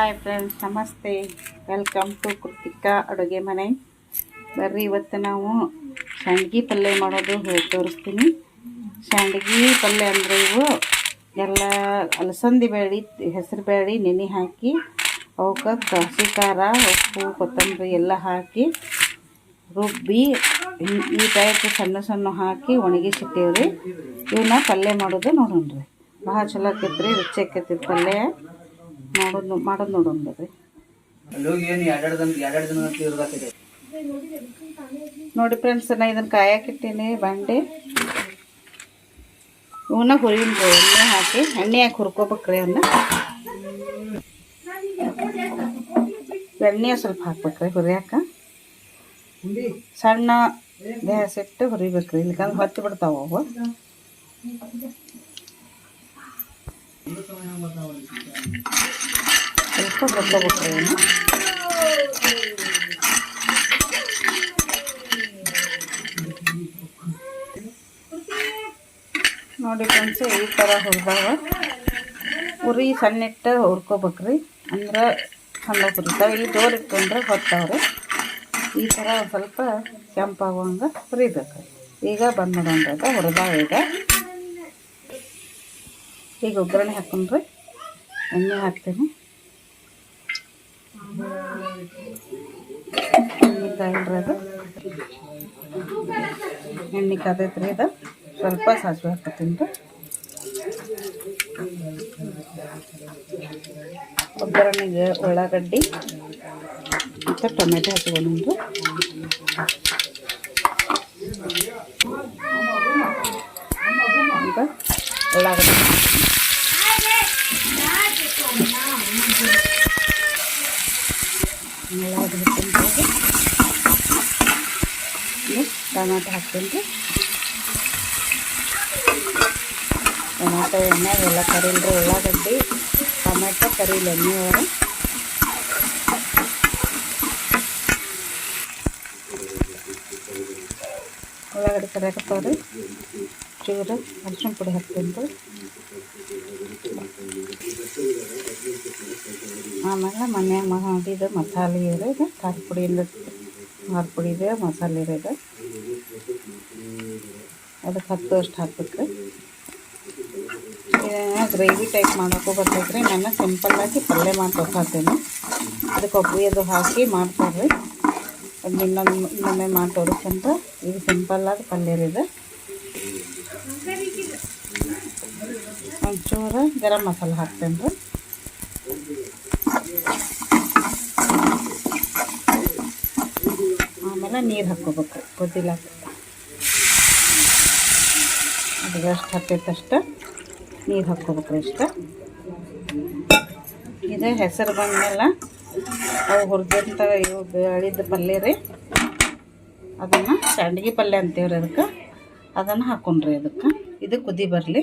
Hi friends ನಮಸ್ತೆ, welcome to Krithika ಅಡುಗೆ ಮನೆ. ಬರ್ರಿ, ಇವತ್ತು ನಾವು ಸಂಡ್ಗಿ ಪಲ್ಯ ಮಾಡೋದು ಹೇಳಿ ತೋರಿಸ್ತೀನಿ. ಸಂಡ್ಗಿ ಪಲ್ಯ ಅಂದರೆ ಇವು ಎಲ್ಲ ಅಲಸಂದಿ ಬೇಳೆ, ಹೆಸರು ಬೇಳೆ, ನೆನೆ ಹಾಕಿ, ಅವಕ್ಕೆ ಹಸಿ ಖಾರ, ಉಪ್ಪು, ಕೊತ್ತಂಬರಿ ಎಲ್ಲ ಹಾಕಿ, ರುಬ್ಬಿ, ಈ- ಟೈಪ್ ಸಣ್ಣ ಸಣ್ಣ ಹಾಕಿ ಒಣಗಿಸಿಟ್ಟೇವ್ರಿ. ಇವನ್ನ ಪಲ್ಯ ಮಾಡೋದು ನೋಡೋಣ್ರಿ. ಭಾಳ ಚಲೋ ಆಕೈತ್ರಿ, ರುಚಿ ಆಕೈತಿ ಪಲ್ಯ. ಮಾಡೋದು ಮಾಡೋದು ನೋಡೋಣ ಬರ್ರಿ ನೋಡಿ ಫ್ರೆಂಡ್ಸ್ ನಾ ಇದನ್ನು ಕಾಯಕ್ಕಿಟ್ಟೀನಿ ಬಂಡೆ. ಇವನ್ನ ಹುರಿನ ಎಣ್ಣೆ ಹಾಕಿ. ಎಣ್ಣೆ ಹಾಕಿ ಹುರ್ಕೋಬೇಕ್ರಿ ಅವನ್ನ ಎಣ್ಣೆ ಸ್ವಲ್ಪ ಹಾಕ್ಬೇಕ್ರಿ ಹುರಿಯಾಕ. ಸಣ್ಣ ಗ್ಯಾಸ್ ಇಟ್ಟು ಹುರಿಬೇಕ್ರಿ ಇಲ್ಲಿಕಂದ್ರೆ ಹೊತ್ತಿ ಬಿಡ್ತಾವ ಅವು. ಸ್ವಲ್ಪ ಹುರ್ಕೋಬೇಕ್ರಿ ಏನು ನೋಡಿ ಫ್ರೆಂಡ್ಸ್, ಈ ಥರ ಹುರಿದಾಗ ಉರಿ ಸಣ್ಣಿಟ್ಟು ಹುರ್ಕೋಬೇಕ್ರಿ. ಅಂದ್ರೆ ಚಂದ ಹುರಿತಾವೆ. ಇಲ್ಲಿ ಜೋರು ಇಟ್ಕೊಂಡ್ರೆ ಹೊತ್ತವ್ರಿ. ಈ ಥರ ಸ್ವಲ್ಪ ಕೆಂಪಾಗುವಂಗೆ ಹುರಿಬೇಕು ಈಗ ಬಂದ್ ಮಾಡೋಣ್ರಿ ಹುರಿದಾವ ಈಗ. ಈಗ ಒಗ್ಗರಣೆ ಹಾಕೊಂಡ್ರೆ ಎಣ್ಣೆ ಹಾಕ್ತೀನಿ. ಅದು. ಎಣ್ಣೆ ಕಾದೈತ್ರಿ ಇದು ಸ್ವಲ್ಪ ಸಾಸಿವೆ ಹಾಕತ್ತೀನಿ ರೀ ಒಗ್ಗರಣೆಗೆ ಉಳ್ಳಾಗಡ್ಡಿ ಮತ್ತು ಟೊಮೆಟೊ ಹಾಕ್ಕೊಂಡ್ರಿ ಈಗ ಉಳ್ಳಾಗಡ್ಡಿ ಉಳ್ಳಾಗಡ್ಡಿ ಹಾಕ್ಕೊಂಡ್ರೆ ಟೊಮೆಟೊ ಹಾಕ್ತೀನಿ ರೀ ಟೊಮೆಟೊ ಎಣ್ಣೆ ಎಲ್ಲ ಕರಿಲ್ರಿ ಉಳ್ಳಾಗಡ್ಡಿ ಟೊಮೆಟೊ ಕರಿಲ್ಲ ಎಣ್ಣೆ ಒಳಗೆ ಉಳ್ಳಾಗಡ್ಡಿ ಕರಿಯಾಕತ್ತಾವ್ರಿ. ಚೂರು ಅರಿಶಿನ ಪುಡಿ ಹಾಕ್ತೀನಿ ಆಮೇಲೆ ಮನ್ಯಾಗ ಮಾಡಿದ ಮಸಾಲೆ ಇರೋದು ಖಾರ ಪುಡಿಯಿಂದ ಖಾರ ಪುಡಿ ಇದೆ, ಮಸಾಲೆ ಇರೋದು ಅದಕ್ಕೆ ಹತ್ತು ಅಷ್ಟು ಹಾಕ್ಬೇಕು ಗ್ರೇವಿ ಟೈಪ್ ಮಾಡೋಕ್ಕೂ ಬರ್ತೈತೆ ರೀ ನಾನು ಸಿಂಪಲ್ಲಾಗಿ ಪಲ್ಯ ಮಾಡಿ ಹಾಕ್ತೀನಿ ಅದಕ್ಕೆ ಕೊಬ್ಬರಿ ಅದು ಹಾಕಿ ಮಾಡ್ತಾರೆ ಅದು ಇನ್ನೊಂದು ಇನ್ನೊಮ್ಮೆ ಮಾಡಿ ತೋರಿಸ್ಕೊಂತ ಇದು ಸಿಂಪಲ್ಲಾದ ಪಲ್ಯ ಇದು. ಒಂಚೂರು ಗರಂ ಮಸಾಲೆ ಹಾಕ್ತೇನೆ ರೀ ಆಮೇಲೆ ನೀರು ಹಾಕ್ಕೋಬೇಕು ಕುದಿಲಾಕ ಅದು ಎಷ್ಟು ಹತ್ತೈತಷ್ಟು ನೀರು ಹಾಕ್ಕೋಬೇಕ್ರಿ ಇಷ್ಟ ಇದು ಹೆಸರು ಬಂದಮೇಲೆ ಅವು ಹುರಿದಂಥ ಇವು ಬೇಳಿದ ಪಲ್ಯ ರೀ. ಅದನ್ನು ಸಂಡ್ಗಿ ಪಲ್ಯ ಅಂತೀವ್ರಿ ಅದಕ್ಕೆ. ಅದನ್ನು ಹಾಕೊಂಡ್ರಿ ಅದಕ್ಕೆ. ಇದು ಕುದಿ ಬರಲಿ.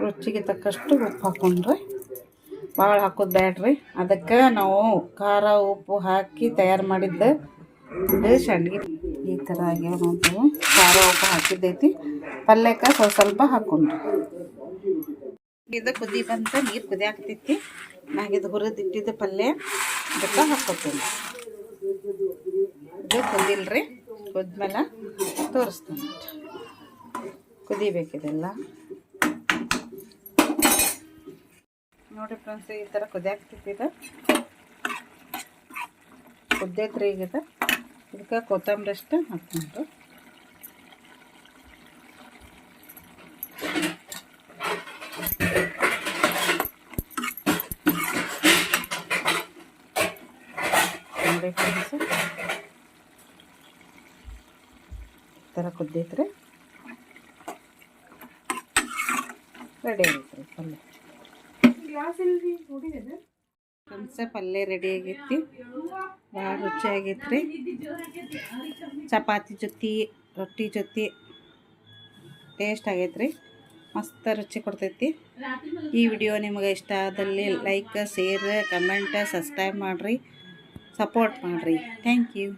ರುಚಿಗೆ ತಕ್ಕಷ್ಟು ಉಪ್ಪು ಹಾಕೊಂಡ್ರಿ. ಭಾಳ ಹಾಕೋದು ಬೇಡ್ರಿ ಅದಕ್ಕೆ ನಾವು ಖಾರ, ಉಪ್ಪು ಹಾಕಿ ತಯಾರು ಮಾಡಿದ್ದ ಇದು ಸಂಡ್ಗಿ ಈ ಥರ ಆಗ್ಯಾವ ನೋಡ್ತೀವಿ ಖಾರ, ಉಪ್ಪು ಹಾಕಿದ್ದೈತಿ. ಪಲ್ಯಕ್ಕೆ ಸ್ವಲ್ಪ ಸ್ವಲ್ಪ ಹಾಕೊಂಡ್ರಿ. ಇದು ಕುದಿ ಬಂತ, ನೀರು ಕುದಿಯಾಕ್ತೈತಿ ಹುರಿದು ಇಟ್ಟಿದ್ದ ಪಲ್ಯ, ಅದಕ್ಕೆ ಹಾಕೋತೀನಿ. ಇದು ಕುದಿಲ್ರಿ, ಕುದ್ಮೇಲೆ ತೋರಿಸ್ತೀನಿ. ಕುದಿಬೇಕಿದೆಲ್ಲ ನೋಡಿ ಫ್ರೆಂಡ್ಸ್, ಈ ಥರ ಕುದಿಯಾಕ್ತೈತಿ ಇದು. ಕುದ್ದೈತ್ರಿ ಈಗ ಇದು. ಇದಕ್ಕೆ ಕೊತ್ತಂಬರಿ ಅಷ್ಟೇ ಹಾಕ್ಕೊಂಡ್ರು ನೋಡಿ ಫ್ರೆಂಡ್ಸ್ ಈ ಥರ ಕುದ್ದೈತ್ರಿ ರೆಡಿ ಆಗೈತ್ರಿ ಪಲ್ಯ ಫ್ರೆಂಡ್ಸ ಪಲ್ಯ ರೆಡಿ ಆಗೈತಿ ಭಾಳ ರುಚಿ ಆಗೈತ್ರಿ ಚಪಾತಿ ಜೊತೆ ರೊಟ್ಟಿ ಜೊತೆ ಟೇಸ್ಟ್ ಆಗೈತ್ರಿ. ಮಸ್ತ್ ರುಚಿ ಕೊಡ್ತೈತಿ. ಈ ವಿಡಿಯೋ ನಿಮಗೆ ಇಷ್ಟ ಆದಲ್ಲಿ ಲೈಕ್ ಶೇರ್ ಕಮೆಂಟ್ ಸಬ್ಸ್ಕ್ರೈಬ್ ಮಾಡಿರಿ. ಸಪೋರ್ಟ್ ಮಾಡಿರಿ ಥ್ಯಾಂಕ್ ಯು